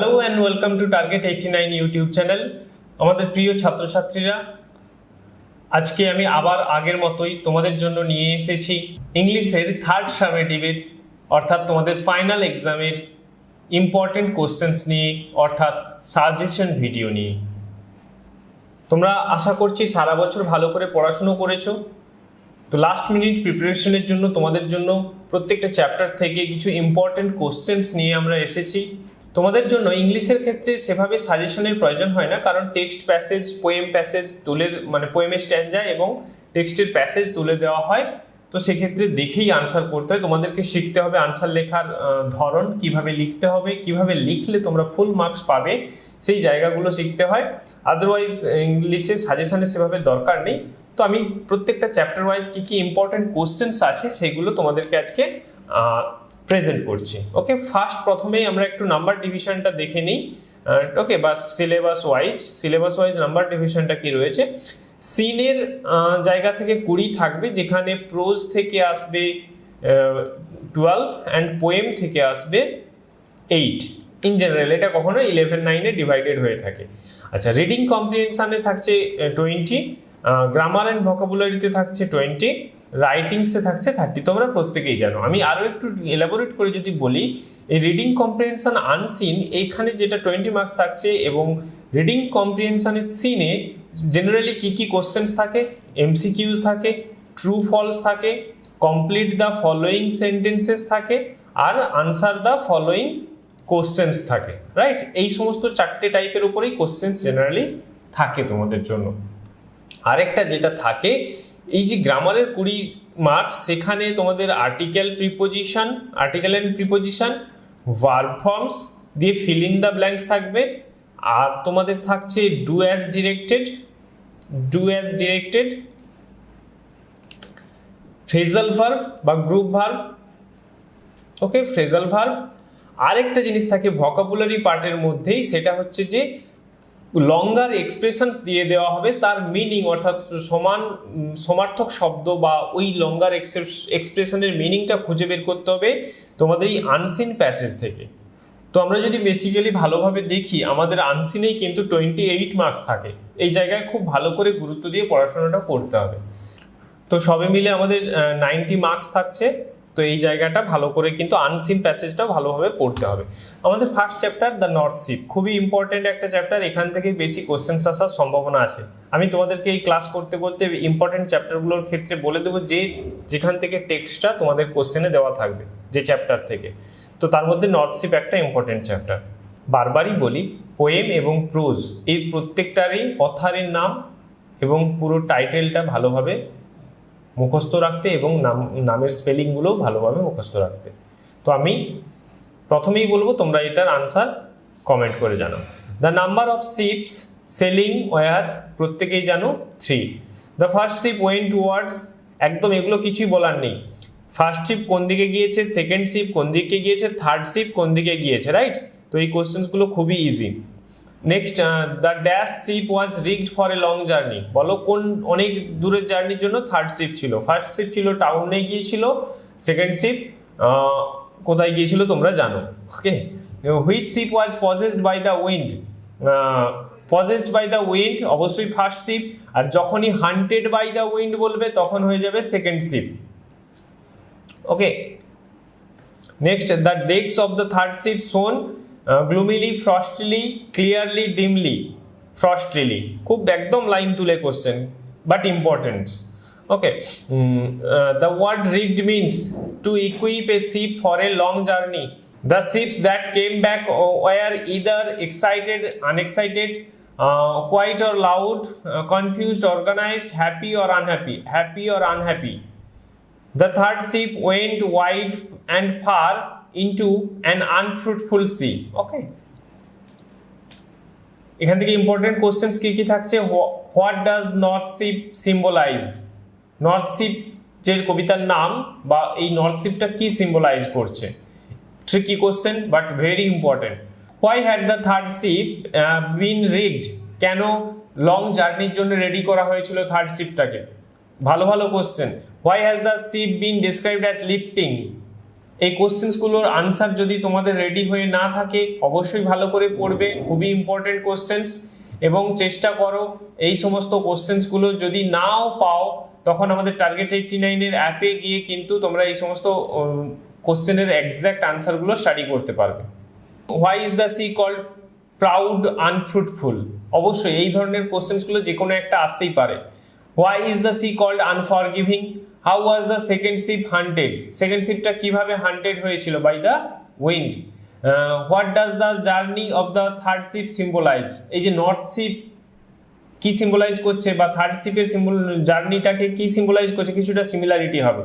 Hello and welcome to target eighty nine YouTube channel আমাদের প্রিয় ছাত্রছাত্রীরা। আজকে আমি আবার আগের মতোই তোমাদের জন্য নিয়ে এসেছি ইংলিশের থার্ড সামেটিভের অর্থাৎ তোমাদের ফাইনাল এক্সামের ইম্পর্টেন্ট কোশ্চেন্স নিয়ে, অর্থাৎ সাজেশন ভিডিও নিয়ে। তোমরা আশা করছি সারা বছর ভালো করে পড়াশুনো করেছ। তো লাস্ট মিনিট প্রিপারেশনের জন্য তোমাদের জন্য প্রত্যেকটা চ্যাপ্টার থেকে কিছু ইম্পর্টেন্ট কোশ্চেন্স নিয়ে আমরা এসেছি। তোমাদের জন্য ইংলিশের ক্ষেত্রে সেভাবে সাজেশনের প্রয়োজন হয় না, কারণ টেক্সট প্যাসেজ, পোয়েম প্যাসেজ তুলে মানে পোয়েমের স্ট্যান্ডা এবং টেক্সটের প্যাসেজ তুলে দেওয়া হয়। তো সেক্ষেত্রে দেখেই আনসার করতে হয়। তোমাদেরকে শিখতে হবে আনসার লেখার ধরন, কীভাবে লিখতে হবে, কীভাবে লিখলে তোমরা ফুল মার্কস পাবে, সেই জায়গাগুলো শিখতে হয়। আদারওয়াইজ ইংলিশে সাজেশনের সেভাবে দরকার নেই। তো আমি প্রত্যেকটা চ্যাপ্টার ওয়াইজ কী কি ইম্পর্টেন্ট কোশ্চেন্স আছে, সেগুলো তোমাদেরকে আজকে প্রেজেন্ট করছি। ওকে ফার্স্ট প্রথমেই আমরা একটু নাম্বার ডিভিশনটা দেখে নিই। ওকে বা syllabus wise syllabus wise number ডিভিশনটা কি রয়েছে? সিনের জায়গা থেকে কুড়ি থাকবে, যেখানে প্রোজ থেকে আসবে টুয়েলভ অ্যান্ড পোয়েম থেকে আসবে এইট ইন জেনারেল এটা কখনো ইলেভেন নাইনে ডিভাইডেড হয়ে থাকে। আচ্ছা রিডিং কম্প্রিহেনশনে থাকছে টোয়েন্টি গ্রামার অ্যান্ড ভোকাবুলারিতে থাকছে টোয়েন্টি রাইটিংসে থাকছে থার্টি তোমরা প্রত্যেকেই জানো। আমি আরও একটু এলাবোরেট করে যদি বলি, এই রিডিং কম্প্রিহেনশন আনসিন এইখানে যেটা টোয়েন্টি মার্কস থাকছে এবং রিডিং কম্প্রিহেনশনের সিনে জেনারেলি কি কি কোশ্চেন্স থাকে এমসিকিউজ থাকে ট্রু ফলস থাকে কমপ্লিট দ্য ফলোয়িং সেন্টেন্সেস থাকে, আর আনসার দ্য ফলোয়িং কোশ্চেন্স থাকে রাইট এই সমস্ত চারটে টাইপের উপরেই কোশ্চেন্স জেনারেলি থাকে তোমাদের জন্য। আরেকটা যেটা থাকে এই যে গ্রামারের কুড়ি মার্কস সেখানে তোমাদের article preposition article and preposition verb forms দিয়ে ফিল ইন দ্য ব্ল্যাঙ্কস থাকবে। আর তোমাদের থাকছে do as directed do as directed phrasal verb বা group verb okay phrasal verb আরেকটা জিনিস থাকে ভকাবুলারি পার্টের মধ্যেই, সেটা হচ্ছে যে লঙ্গার এক্সপ্রেশনস দিয়ে দেওয়া হবে, তার মিনিং অর্থাৎ সমান, সমার্থক শব্দ বা ওই লঙ্গার এক্সপ্রেশনের মিনিংটা খুঁজে বের করতে হবে তোমাদের এই আনসিন প্যাসেজ থেকে। তো আমরা যদি বেসিক্যালি ভালোভাবে দেখি, আমাদের আনসিনেই কিন্তু টোয়েন্টি এইট মার্কস থাকে। এই জায়গায় খুব ভালো করে গুরুত্ব দিয়ে পড়াশোনাটা করতে হবে। তো সবে মিলে আমাদের নাইনটি মার্কস থাকছে। তো এই জায়গাটা ভালো করে কিন্তু আনসিন প্যাসেজটাও ভালোভাবে পড়তে হবে। আমাদের first chapter the North Ship খুবই ইম্পর্টেন্ট একটা চ্যাপ্টার এখান থেকে বেশি কোশ্চেন্স আসার সম্ভাবনা আছে। আমি তোমাদেরকে এই ক্লাস করতে করতে ইম্পর্টেন্ট চ্যাপ্টারগুলোর ক্ষেত্রে বলে দেবো যে, যেখান থেকে টেক্সটটা তোমাদের কোশ্চেনে দেওয়া থাকবে, যে চ্যাপ্টার থেকে। তো তার মধ্যে নর্থ শিপ একটা ইম্পর্টেন্ট চ্যাপ্টার বারবারই বলি পোয়েম এবং প্রোজ এই প্রত্যেকটারই অথারের নাম এবং পুরো টাইটেলটা ভালোভাবে মুখস্থ রাখতে এবং নাম, নামের স্পেলিংগুলোও ভালোভাবে মুখস্থ রাখতে। তো আমি প্রথমেই বলব, তোমরা এটার আনসার কমেন্ট করে জানো। The number of ships sailing were প্রত্যেকেই জানো three the first ship went towards একদম এগুলো কিছুই বলার নেই। ফার্স্ট শিপ কোন দিকে গিয়েছে সেকেন্ড শিপ কোন দিকে গিয়েছে থার্ড শিপ কোন দিকে গিয়েছে রাইট তো এই কোশ্চেন্সগুলো খুবই easy next the dash ship was rigged for a long journey বলো কোন, অনেক দূরের জার্নির জন্য থার্ড শিপ ছিল। ফার্স্ট শিপ ছিল টাউনে গিয়েছিল সেকেন্ড শিপ কোথায় গিয়েছিল তোমরা জানো। Okay which ship was possessed by the wind possessed by the wind অবশ্যই ফার্স্ট শিপ আর যখনই হান্টেড বাই দ্য উইন্ড বলবে, তখন হয়ে যাবে second ship okay next the decks of the third ship শোন গ্লুমিলি ফ্রস্টলি, ক্লিয়ারলি, ডিমলি ফ্রস্টলি খুব একদম লাইন তুলে question but important okay the word rigged means to equip a ship for a long journey the ships that came back were either excited unexcited quiet or loud confused organised happy or unhappy happy or unhappy the third ship went wide and far into an unfruitful sea. Okay. এখান থেকে important questions কি কি থাকছে? What does North Ship symbolise North Ship যে কবিতার নাম বা এই নর্থ শিপটা কি সিম্বলাইজ করছে? Tricky question but very important why had the third ship been rigged কেন লং জার্নির জন্য রেডি করা হয়েছিল থার্ড শিপটাকে ভালো ভালো question why has the ship been described as lifting এই কোশ্চেন্সগুলোর আনসার যদি তোমাদের রেডি হয়ে না থাকে, অবশ্যই ভালো করে পড়বে। খুবই ইম্পর্টেন্ট কোশ্চেন্স এবং চেষ্টা করো, এই সমস্ত কোশ্চেন্সগুলো যদি নাও পাও, তখন আমাদের টার্গেট এইটটি নাইনের অ্যাপে গিয়ে কিন্তু তোমরা এই সমস্ত কোশ্চেনের এক্স্যাক্ট আনসারগুলো স্টাডি করতে পারবে। Why is the sea called proud unfruitful অবশ্যই এই ধরনের কোশ্চেন্সগুলো যে কোনো একটা আসতেই পারে। Why is the sea called unforgiving how was the second ship hunted second শিপটা কীভাবে হান্টেড হয়েছিল? By the wind what does the journey of the third ship symbolise এই যে নর্থ শিপ কি সিম্বলাইজ করছে বা থার্ড শিপের সিম্বল জার্নিটাকে কি symbolise করছে? কিছুটা সিমিলারিটি হবে।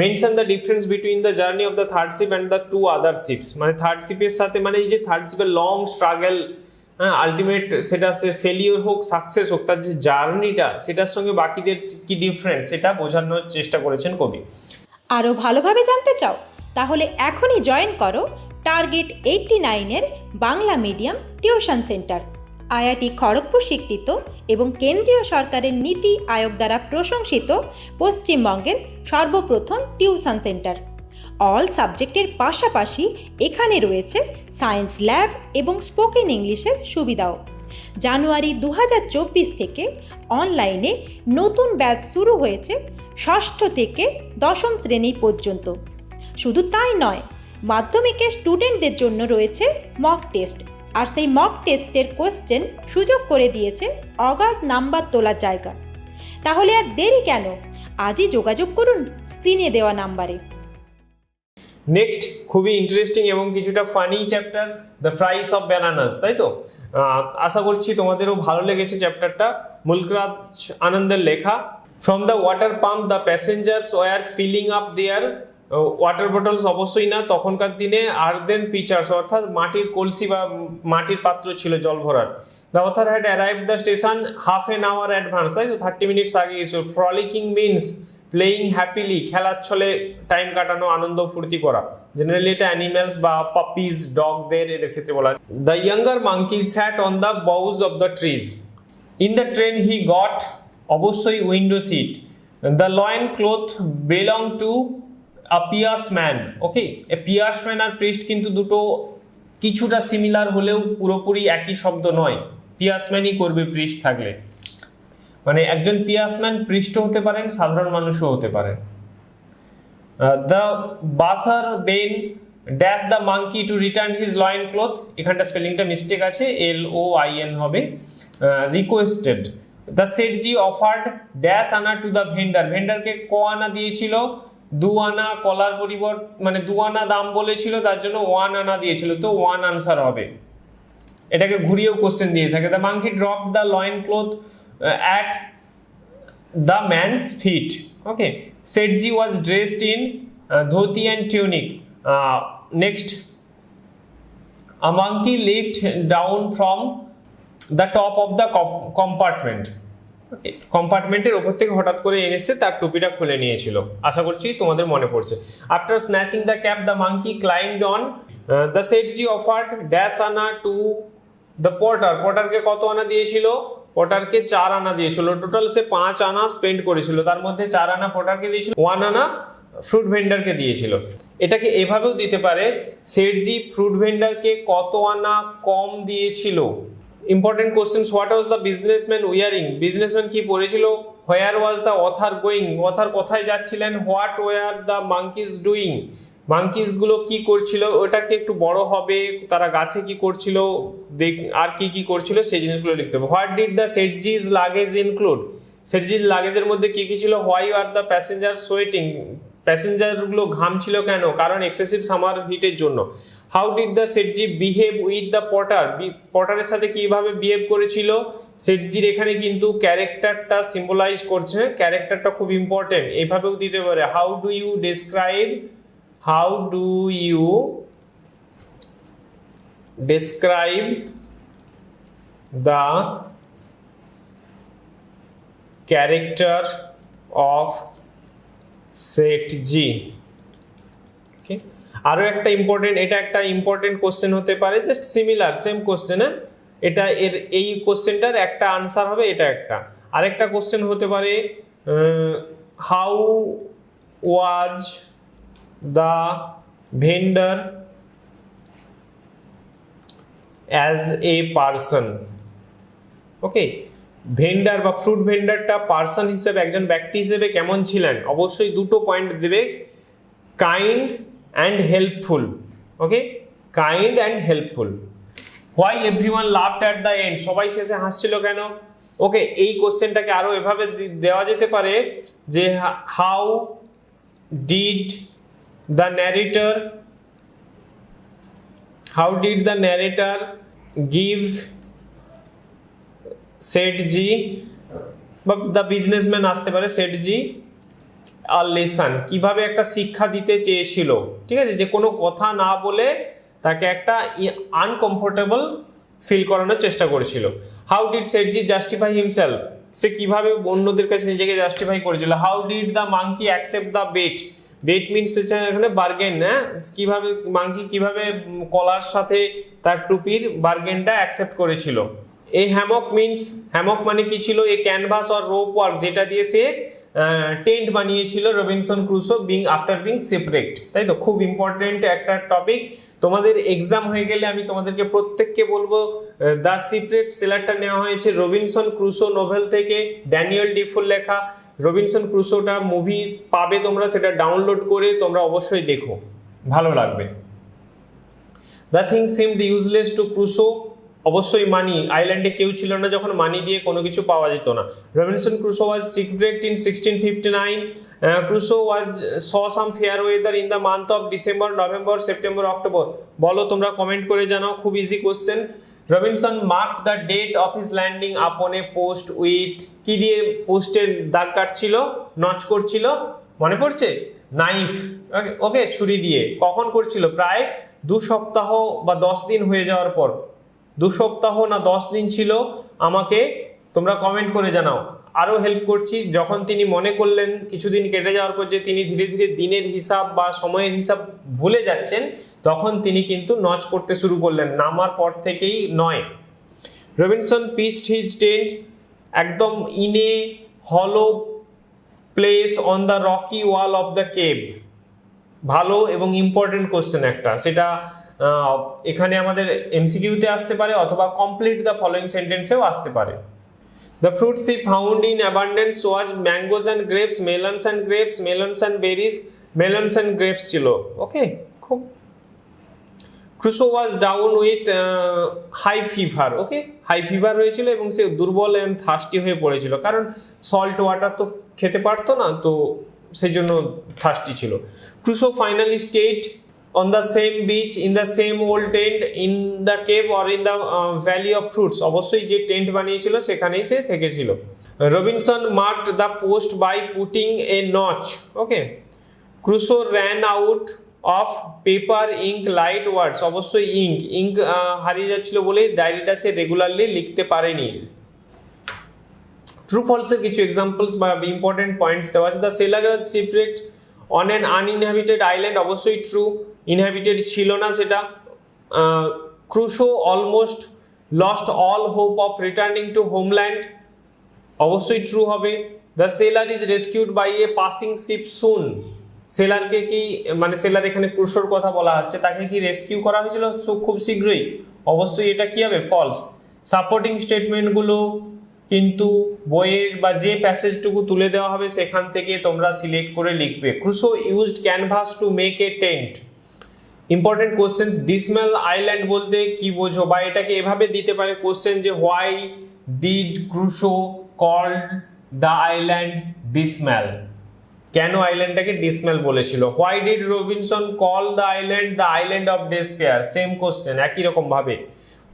Mention the difference between the journey of the third ship and the two other ships মানে থার্ড শিপের সাথে মানে এই যে থার্ড শিপের লং স্ট্রাগল হ্যাঁ আলটিমেট সেটা সে ফেলিওর হোক সাকসেস হোক, তার যে জার্নিটা সেটার সঙ্গে বাকিদের কি ডিফারেন্স সেটা বোঝানোর চেষ্টা করেছেন কবি। আরও ভালোভাবে জানতে চাও? তাহলে এখনই জয়েন করো টার্গেট এইটটি নাইনের Bangla medium tuition centre IIT Kharagpur স্বীকৃত এবং কেন্দ্রীয় সরকারের নীতি আয়োগ দ্বারা প্রশংসিত পশ্চিমবঙ্গের সর্বপ্রথম টিউশন সেন্টার অল সাবজেক্টের পাশাপাশি এখানে রয়েছে সায়েন্স ল্যাব এবং স্পোকেন ইংলিশের সুবিধাও। জানুয়ারি দু হাজার চব্বিশ থেকে অনলাইনে নতুন ব্যাচ শুরু হয়েছে ষষ্ঠ থেকে দশম শ্রেণি পর্যন্ত। শুধু তাই নয়, মাধ্যমিকে স্টুডেন্টদের জন্য রয়েছে মক টেস্ট আর সেই মক টেস্টের কোশ্চেন সুযোগ করে দিয়েছে অগাধ নাম্বার তোলার জায়গা। তাহলে আর দেরি কেন? আজই যোগাযোগ করুন স্ক্রিনে দেওয়া নাম্বারে নেক্সট খুবই ইন্টারেস্টিং এবং কিছুটা funny chapter the price of bananas তাই তো? আশা করছি তোমাদেরও ভালো লেগেছে চ্যাপ্টারটা মুলকরাজ আনন্দের লেখা। From the water pump the passengers were filling up their water bottles অবশ্যই না। তখনকার দিনে আর্দেন পিচার্স অর্থাৎ মাটির কলসি বা মাটির পাত্র ছিল জল ভরার। The author had arrive the station half an hour advance তাই তো? থার্টি মিনিটস আগে। এসে ফ্রলিকিং মিনস প্লেইং হ্যাপিলি খেলার ছলে টাইম কাটানো, আনন্দ ফুর্তি করা। জেনারেলি এটা অ্যানিমেলস বা পাপিজ ডগদের এদের ক্ষেত্রে বলা the younger monkey sat on the boughs of the trees in the train he got অবশ্যই window seat the loin cloth belong to a pious man okay a pious man R priest কিন্তু দুটো কিছুটা similar হলেও পুরোপুরি একই শব্দ নয়। পিয়াসম্যানই করবে প্রিস্ট থাকলে। মানে একজন পিয়াসম্যান পৃষ্ঠ হতে পারেন, সাধারণ মানুষও হতে পারেন। The bather then dash the monkey to return his loin cloth এখানটা স্পেলিংটা মিস্টেক আছে এল ও আই এন হবে requested the Sethji offered dash anna to the vendor ভেন্ডারকে ক আনা দিয়েছিল, দু আনা কলার পরিবর্তে মানে দু আনা দাম বলেছিল, তার জন্য ওয়ান আনা দিয়েছিল, তো ওয়ান আনসার হবে। এটাকে ঘুরিয়েও কোশ্চেন দিয়ে থাকে। The monkey drop the loin cloth at the man's feet okay Sethji was dressed in dhoti and tunic next a monkey leaped down from the top of the compartment. কম্পার্টমেন্টের ওপর থেকে হঠাৎ করে এনেছে তার টুপিটা খুলে নিয়েছিল। আশা করছি তোমাদের মনে পড়ছে। After snatching the cap the monkey climbed on the Seth ji offered dash anna to the porter পোর্টারকে কত আনা দিয়েছিল? পোর্টারকে চার আনা দিয়েছিল। টোটাল সে পাঁচ আনা স্পেন্ড করেছিল। তার মধ্যে চার আনা পটারকে দিয়েছিল ওয়ান আনা ফ্রুট ভেন্ডারকে দিয়েছিল। এটাকে এভাবেও দিতে পারে সেটজি ফ্রুট ভেন্ডারকে কত আনা কম দিয়েছিল? Important question what was the businessman wearing businessman কি পড়েছিল? Where was the author going author কোথায় যাচ্ছিলেন? What were the monkeys doing মাঙ্কিজগুলো কি করছিল, ওটাকে একটু বড় হবে, তারা গাছে কি করছিল, দেখ, আর কি কি করছিল, সেই জিনিসগুলো লিখতে হবে। What did the Sethji's luggage include সেটজির লাগেজের মধ্যে কি কি ছিল? Why are the passenger sweating প্যাসেঞ্জারগুলো ঘাম ছিল কেন? কারণ এক্সেসিভ সামার হিটের জন্য। How did the Sethji behave with the porter পটারের সাথে কীভাবে বিহেভ করেছিল? সেটজির এখানে কিন্তু ক্যারেক্টারটা সিম্বলাইজ করছে। ক্যারেক্টারটা খুব ইম্পর্টেন্ট এইভাবেও দিতে পারে। How do you describe how do you describe the character of Seth ji okay আরও একটা ইম্পর্টেন্ট এটা একটা ইম্পর্টেন্ট কোশ্চেন হতে পারে জাস্ট সিমিলার সেম কোশ্চেন এটা এর, এই কোশ্চেনটার একটা আনসার হবে, এটা একটা। আরেকটা কোশ্চেন হতে পারে how was the vendor as a person okay vendor বা ফ্রুট ভেন্ডারটা পার্সন হিসেবে, একজন ব্যক্তি হিসেবে কেমন ছিলেন? অবশ্যই দুটো পয়েন্ট দেবে। Kind and helpful okay kind and helpful why every one laughed at the end সবাই শেষে হাসছিল কেন? ওকে এই কোশ্চেনটাকে আরও এভাবে দেওয়া যেতে পারে যে how did the narrator how did the narrator give Sethji বা দ্য বিজনেসম্যান আসতে পারে সেটজি আর লেসন কীভাবে একটা শিক্ষা দিতে চেয়েছিল, ঠিক আছে? যে কোনো কথা না বলে তাকে একটা আনকমফোর্টেবল ফিল করানোর চেষ্টা করেছিল। How did Sethji justify himself সে কীভাবে অন্যদের কাছে নিজেকে জাস্টিফাই করেছিল? How did the monkey accept the bait bait means হচ্ছে এখানে বার্গেন হ্যাঁ? কীভাবে মাঙ্কি কীভাবে কলার সাথে তার টুপির বার্গেনটা অ্যাকসেপ্ট করেছিল? এই হ্যামক মিনস হ্যামক মানে কি ছিল? এই ক্যানভাস আর রোপ ওয়ার্ক যেটা দিয়ে সে টেন্ট বানিয়েছিল Robinson Crusoe being after being separate তাই তো? খুব ইম্পর্টেন্ট একটা টপিক তোমাদের এক্সাম হয়ে গেলে আমি তোমাদেরকে প্রত্যেককে বলব দ্য সিক্রেট সেলারটা নেওয়া হয়েছে রবিনসন ক্রুসো নোভেল থেকে ড্যানিয়েল ডিফুল লেখা। রবিনসন ক্রুসোটা মুভি পাবে তোমরা, সেটা ডাউনলোড করে তোমরা অবশ্যই দেখো। ভালো লাগবে। The thing seemed useless to Crusoe অবশ্যই মানি আইল্যান্ডে কেউ ছিল না যখন মানি দিয়ে কোনো কিছু পাওয়া যেত না। Robinson Crusoe was secret in sixteen fifty nine Crusoe was saw some fair weather in the month of December November September October বলো, তোমরা কমেন্ট করে জানাও, খুব easy question Robinson mark the date of his landing upon post with কি দিয়ে পোস্টের দাগ কাটছিল? নচ করছিল? মনে পড়ছে? নাইফ। ওকে ছুরি দিয়ে। কখন করছিল? প্রায় দু সপ্তাহ বা দশ দিন হয়ে যাওয়ার পর। দু সপ্তাহ না দশ দিন ছিল। আমাকে তোমরা কমেন্ট করে জানাও। আরও হেল্প করছি। যখন তিনি মনে করলেন, কিছুদিন কেটে যাওয়ার পর যে তিনি ধীরে ধীরে দিনের হিসাব বা সময়ের হিসাব ভুলে যাচ্ছেন তখন তিনি কিন্তু নচ করতে শুরু করলেন, নামার পর থেকেই নয়। রবিনসন পিচড হিজ টেন্ট, একদম ইনে হলো place on the rocky wall of the cave. ভালো এবং ইম্পর্টেন্ট কোশ্চেন একটা। সেটা এখানে আমাদের এমসিকিউতে আসতে পারে অথবা কমপ্লিট দ্য ফলোয়িং সেন্টেন্সেও আসতে পারে। The fruits he found in abundance was mangoes and grapes, melons and grapes, melons and berries, melons and grapes ছিল। Okay. Crusoe was down with high fever okay high fever হয়েছিল এবং সে দুর্বল and thirsty হয়ে পড়েছিল। কারণ salt water তো খেতে পারতো না, তো সেই জন্য থার্স্টি ছিল Crusoe finally stayed on the same beach in the same old tent in the cave or in the valley of fruits অবশ্যই যে টেন্ট বানিয়েছিল, সেখানেই সে থেকেছিল। Robinson marked the post by putting a notch okay Crusoe ran out of paper ink light words অবশ্যই ink ink হারিয়ে যাচ্ছিল বলে ডায়েরিটা সে রেগুলারলি লিখতে পারেনি। ট্রু ফলসের কিছু এক্সাম্পলস বা ইম্পর্টেন্ট পয়েন্টস দেওয়া আছে। The sailor was shipwrecked on an uninhabited island অবশ্যই ট্রু ইনহ্যাবিটেড ছিল না সেটা। Crusoe almost lost all hope of returning to homeland অবশ্যই ট্রু হবে। The sailor is rescued by a passing ship soon সেলারকে কি মানে সেলার এখানে ক্রুশোর কথা বলা হচ্ছে, তাকে কি রেস্কিউ করা হয়েছিল? খুব শীঘ্রই। অবশ্যই এটা কি হবে? ফলস সাপোর্টিং স্টেটমেন্টগুলো কিন্তু বইয়ের বা যে প্যাসেজটুকু তুলে দেওয়া হবে, সেখান থেকে তোমরা সিলেক্ট করে লিখবে। Crusoe used canvas to make a tent important questions dismal island বলতে কি বোঝো? বা এটাকে এভাবে দিতে পারে কোশ্চেন যে why did Crusoe called the island dismal কেন আইল্যান্ডটাকে ডিসমেল বলেছিল? Why did Robinson call the island the island of despair same question একই রকম ভাবে।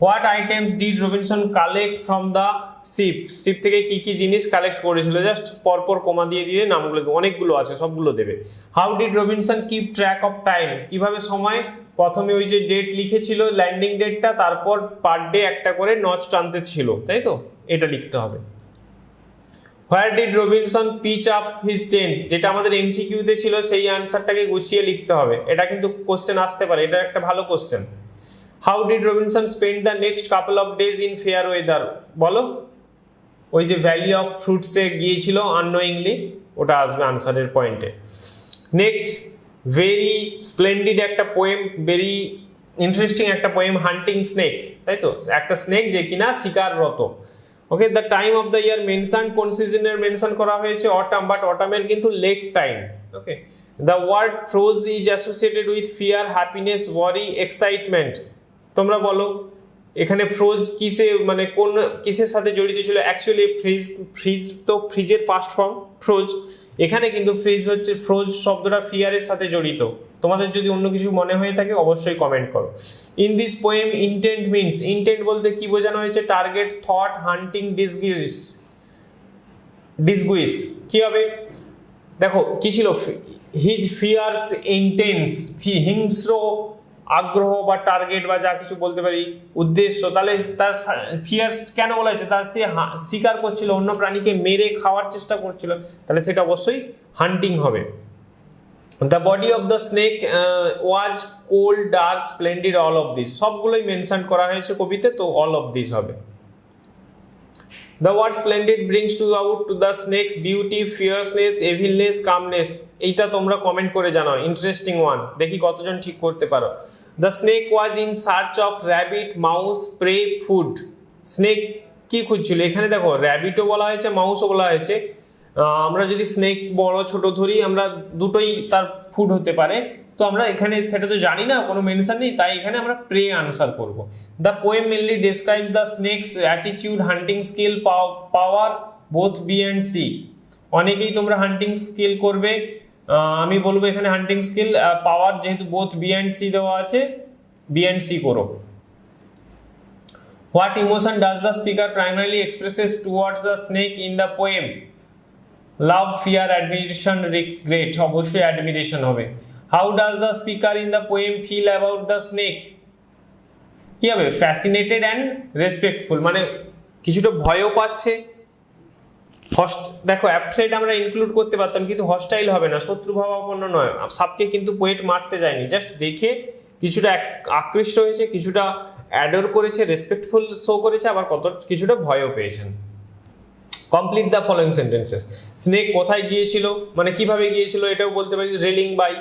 What items did Robinson collect from the ship ship থেকে কি কি জিনিস কালেক্ট করেছিল? জাস্ট পরপর কমা দিয়ে দিয়ে নামগুলো। অনেকগুলো আছে, সবগুলো দেবে। How did Robinson keep track of time কীভাবে সময়? প্রথমে ওই যে ডেট লিখেছিল ল্যান্ডিং ডেটটা তারপর পার ডে একটা করে নচ টানতে ছিল, তাই তো? এটা লিখতে হবে। Where did Robinson pitch up his tent যেটা আমাদের এমসিকিউতে ছিল, সেই আনসারটাকে গুছিয়ে লিখতে হবে। এটা কিন্তু কোশ্চেন আসতে পারে, এটা একটা ভালো question how did Robinson spend the next couple of days in fair weather বলো। ওই যে ভ্যালি অফ ফ্রুটসে গিয়েছিল আননোয়িংলি ওটা আসবে আনসারের পয়েন্টে নেক্সট ভেরি স্প্লেন্ডিড একটা পোয়েম ভেরি ইন্টারেস্টিং একটা পোয়েম হান্টিং স্নেক তাই তো? একটা স্নেক যে কিনা শিকাররত। Okay the time of the year mention কোন সিজনের মেনশন করা হয়েছে অটাম বাট অটামের কিন্তু late time okay the word froze is associated with fear happiness worry excitement তোমরা বলো, এখানে ফ্রোজ কিসে মানে কোন, কিসের সাথে জড়িত ছিল? অ্যাকচুয়ালি ফ্রিজ ফ্রিজ তো ফ্রিজের পাস্ট ফর্ম ফ্রোজ এখানে কিন্তু ফ্রিজ হচ্ছে ফ্রোজ শব্দটা ফিয়ারের সাথে জড়িত। তোমাদের যদি অন্য কিছু মনে হয়ে থাকে, অবশ্যই কমেন্ট করো। In this poem intent means intent বলতে কি বোঝানো হয়েছে? টার্গেট থট হান্টিং ডিসগিস ডিসগুইস কি হবে? দেখো, কি ছিল? হিজ ফিয়ার্স ইন্টেন্স হিংস্র আগ্রহ বা টার্গেট বা যা কিছু বলতে পারি, উদ্দেশ্য, তাহলে তার ফিয়ার্স কেন বলা হয়েছে? তার সে শিকার করছিল, অন্য প্রাণীকে মেরে খাওয়ার চেষ্টা করছিল, তাহলে সেটা অবশ্যই হান্টিং হবে। The body of the snake was cold dark splendid all of this সবগুলোই মেনশন করা হয়েছে কবিতে, তো অল অফ দিস হবে। The word splendid brings to out to the snake's beauty fierceness evilness calmness এইটা তোমরা কমেন্ট করে জানাও ইন্টারেস্টিং ওয়ান দেখি কতজন ঠিক করতে পারো। The snake was in search of rabbit mouse prey food snake কি খুঁজছিল? এখানে দেখো র্যাবিটও বলা হয়েছে মাউসও বলা হয়েছে। আমরা যদি স্নেক বড়, ছোট ধরি, আমরা দুটোই তার ফুড হতে পারে। তো আমরা এখানে, সেটা তো জানি না, কোনো মেনশন নেই, তাই এখানে আমরা প্রে আনসার করব। The poem mainly describes the snake's attitude hunting skill power both B and C অনেকেই তোমরা হান্টিং স্কিল করবে। আমি বলব এখানে হান্টিং স্কিল পাওয়ার যেহেতু বোথ বি অ্যান্ড সি দেওয়া আছে বি অ্যান্ড সি করো। What emotion does the speaker primarily expresses towards the snake in the poem love fear admiration regret অবশ্যই অ্যাডমিরেশন হবে। How does the speaker in the poem feel about the snake কি হবে? Fascinated and respectful মানে কিছুটা ভয়ও পাচ্ছে। Host দেখো afraid আমরা ইনক্লুড করতে পারতাম, কিন্তু হস্টাইল হবে না, শত্রুভাবাপন্ন নয়। সাপকে কিন্তু পোয়েট মারতে যায়নি। জাস্ট দেখে কিছুটা আকৃষ্ট হয়েছে, কিছুটা অ্যাডোর করেছে রেসপেক্টফুল শো করেছে, আবার কত কিছুটা ভয়ও পেয়েছেন। Complete the following sentences snake কোথায় গিয়েছিল? মানে কীভাবে গিয়েছিল এটাও বলতে পারি। Reeling by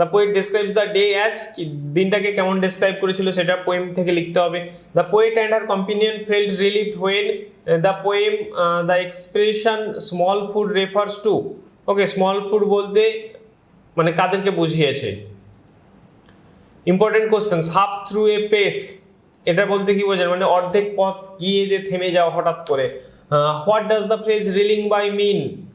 the poet describes the day as কি দিনটাকে কেমন ডেসক্রাইব করেছিল সেটা পোয়েম থেকে লিখতে হবে। The poet and her companion felt relieved when the poem the expression small food refers to okay small food বলতে মানে কাদেরকে বুঝিয়েছে। Important question half through a pace এটা বলতে কি বোঝায়? মানে অর্ধেক পথ গিয়ে যে থেমে যাওয়া হঠাৎ করে। What does the phrase reeling by mean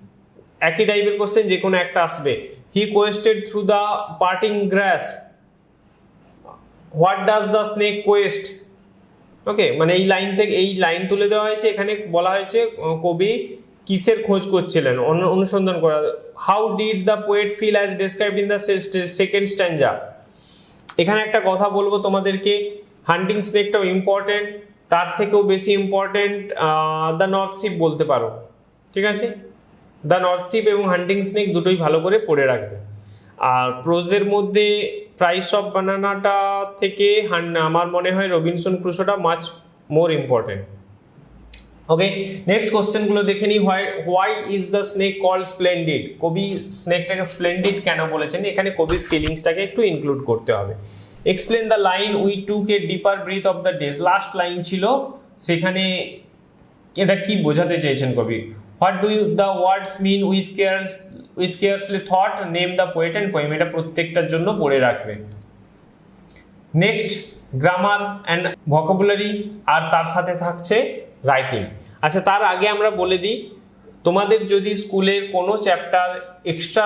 একই টাইপের কোশ্চেন যে কোনো একটা আসবে। He quested through the parting grass what does the snake quest okay মানে এই লাইন থেকে, এই লাইন তুলে দেওয়া হয়েছে। এখানে বলা হয়েছে কবি কিসের খোঁজ করছিলেন? অনু- অনুসন্ধান করা। How did the poet feel as described in the second stanza এখানে একটা কথা বলব তোমাদেরকে। হান্টিং স্নেকটাও ইম্পর্টেন্ট তার থেকেও বেশি ইম্পর্টেন্ট দ্য নর্থ শিপ বলতে পারো। ঠিক আছে? দ্য নর্থ শিপ এবং হান্টিং স্নেক দুটোই ভালো করে পড়ে রাখবে। আর প্রোজের মধ্যে প্রাইস অফ বানানাটা থেকে আমার মনে হয় Robinson ক্রুশোটা much more important okay next কোশ্চেনগুলো দেখে নিই why why is the snake call splendid কবি স্নেকটাকে স্প্লেন্ডিড কেন বলেছেন? এখানে কবির ফিলিংসটাকে একটু ইনক্লুড করতে হবে। Explain the line we took deeper breath of the days last line ছিল, সেখানে এটা কি বোঝাতে চেয়েছেন কবি? What do you the words mean we scarce we scarcely thought name the poet and poem এটা প্রত্যেকটার জন্য পড়ে রাখবে। নেক্সট গ্রামার অ্যান্ড ভোকাবুলারি আর তার সাথে থাকছে রাইটিং আচ্ছা তার আগে আমরা বলে দিই, তোমাদের যদি স্কুলের কোনো চ্যাপ্টার এক্সট্রা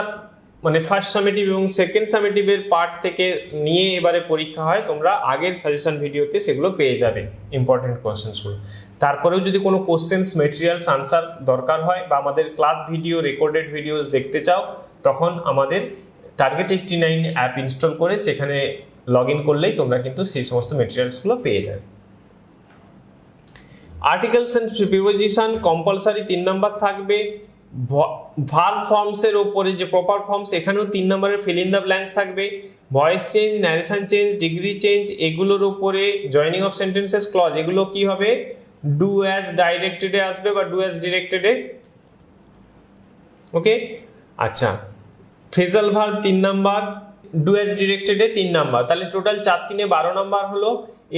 মানে ফার্স্ট সামেটিভ এবং সেকেন্ড সামেটিভের পার্ট থেকে নিয়ে এবারে পরীক্ষা হয়, তোমরা আগের সাজেশন ভিডিওতে সেগুলো পেয়ে যাবে ইম্পর্টেন্ট কোয়েশ্চেন্সগুলো তারপরেও যদি কোনো কোশ্চেন্স মেটেরিয়ালস আনসার দরকার হয় বা আমাদের ক্লাস ভিডিও রেকর্ডেড ভিডিওস দেখতে চাও, তখন আমাদের target eighty nine app install করে সেখানে লগ ইন করলেই তোমরা কিন্তু সেই সমস্ত মেটেরিয়ালসগুলো পেয়ে যাবে। আর্টিকেলস অ্যান্ড প্রিপোজিশন কম্পালসারি তিন নাম্বার থাকবে। ভার্ব ফর্মসের ওপরে যে প্রপার ফর্মস এখানেও তিন নম্বরের ফিল ইন দ্য ব্ল্যাঙ্কস থাকবে। Voice change narration change degree change এগুলোর উপরে জয়নিং অফ সেন্টেন্সেস ক্লজ এগুলো কি হবে? ডু অ্যাজ ডাইরেক্টেডে আসবে বা ডু অ্যাজ ডিরেক্টেডে ওকে আচ্ছা। ফ্রেজাল ভার্ব তিন নাম্বার ডুয়েস ডিরেক্টেডে তিন নাম্বার। তাহলে টোটাল চার তিনে বারো নাম্বার হলো।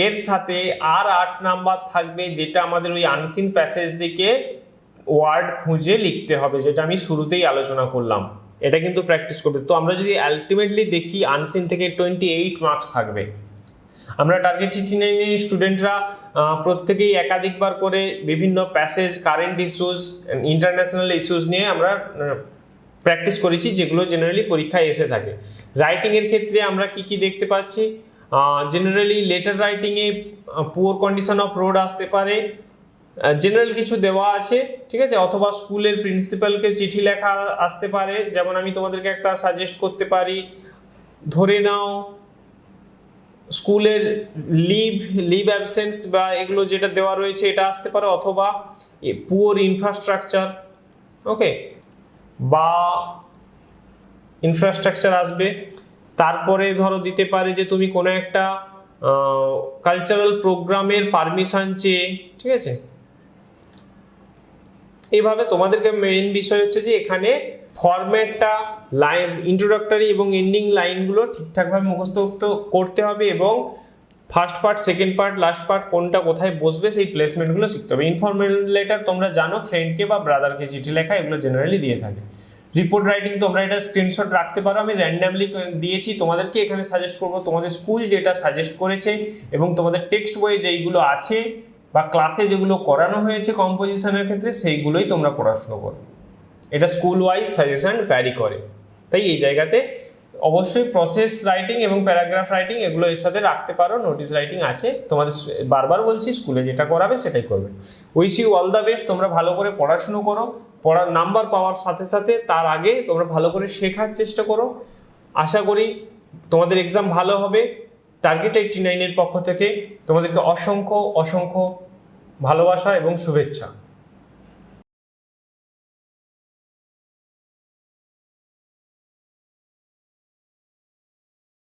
এর সাথে আর আট নাম্বার থাকবে যেটা আমাদের ওই আনসিন প্যাসেজ দিকে ওয়ার্ড খুঁজে লিখতে হবে, যেটা আমি শুরুতেই আলোচনা করলাম। এটা কিন্তু প্র্যাকটিস করবে। তো আমরা যদি আলটিমেটলি দেখি আনসিন থেকে টোয়েন্টি এইট মার্কস থাকবে। আমরা টার্গেট টিটি নাইনের স্টুডেন্টরা প্রত্যেকেই একাধিকবার করে বিভিন্ন passage current issues international issues নিয়ে আমরা প্র্যাকটিস করেছি, যেগুলো জেনারেলি পরীক্ষায় এসে থাকে। রাইটিংয়ের ক্ষেত্রে আমরা কি কি দেখতে পাচ্ছি? জেনারেলি লেটার রাইটিংয়ে পুয়ার কন্ডিশন অফ রোড আসতে পারে। জেনারেল কিছু দেওয়া আছে, ঠিক আছে? অথবা স্কুলের প্রিন্সিপালকে চিঠি লেখা আসতে পারে। যেমন আমি তোমাদেরকে একটা সাজেস্ট করতে পারি। ধরে নাও, স্কুলের লিভ লিভ অ্যাবসেন্স বা এগুলো যেটা দেওয়া রয়েছে, এটা আসতে পারে। অথবা পুয়ার ইনফ্রাস্ট্রাকচার ওকে বা ইনফ্রাস্ট্রাকচার আসবে। তারপরে ধরো দিতে পারে যে তুমি কোনো একটা কালচারাল প্রোগ্রামের পারমিশন চেয়ে, ঠিক আছে? এইভাবে তোমাদেরকে মেইন বিষয় হচ্ছে যে এখানে ফরম্যাটটা লাইন ইন্ট্রোডাক্টরি এবং এন্ডিং লাইনগুলো ঠিকঠাকভাবে মুখস্থ করতে হবে এবং first part second part last part কোনটা কোথায় বসবে সেই প্লেসমেন্টগুলো শিখতে হবে। ইনফরমেল লেটার তোমরা জানো ফ্রেন্ডকে বা ব্রাদারকে চিঠি লেখা এগুলো জেনারেলি দিয়ে থাকে। রিপোর্ট রাইটিং তোমরা এটা স্ক্রিনশট রাখতে পারো। আমি র্যান্ডামলি দিয়েছি, তোমাদেরকে এখানে সাজেস্ট করব। তোমাদের স্কুল যেটা সাজেস্ট করেছে এবং তোমাদের টেক্সট বইয়ে যেইগুলো আছে বা ক্লাসে যেগুলো করানো হয়েছে কম্পোজিশনের ক্ষেত্রে, সেইগুলোই তোমরা পড়াশুনো করো। এটা স্কুল ওয়াইজ সাজেশন ভ্যারি করে। তাই এই জায়গাতে অবশ্যই প্রসেস রাইটিং এবং প্যারাগ্রাফ রাইটিং এগুলো এর সাথে রাখতে পারো নোটিস রাইটিং আছে। তোমাদের বারবার বলছি স্কুলে যেটা করাবে সেটাই করবে। Wish you all the best তোমরা ভালো করে পড়াশুনো করো। পড়ার নাম্বার পাওয়ার সাথে সাথে তার আগে তোমরা ভালো করে শেখার চেষ্টা করো। আশা করি তোমাদের এক্সাম ভালো হবে। টার্গেট এইটটি নাইনের পক্ষ থেকে তোমাদেরকে অসংখ্য অসংখ্য ভালোবাসা এবং শুভেচ্ছা।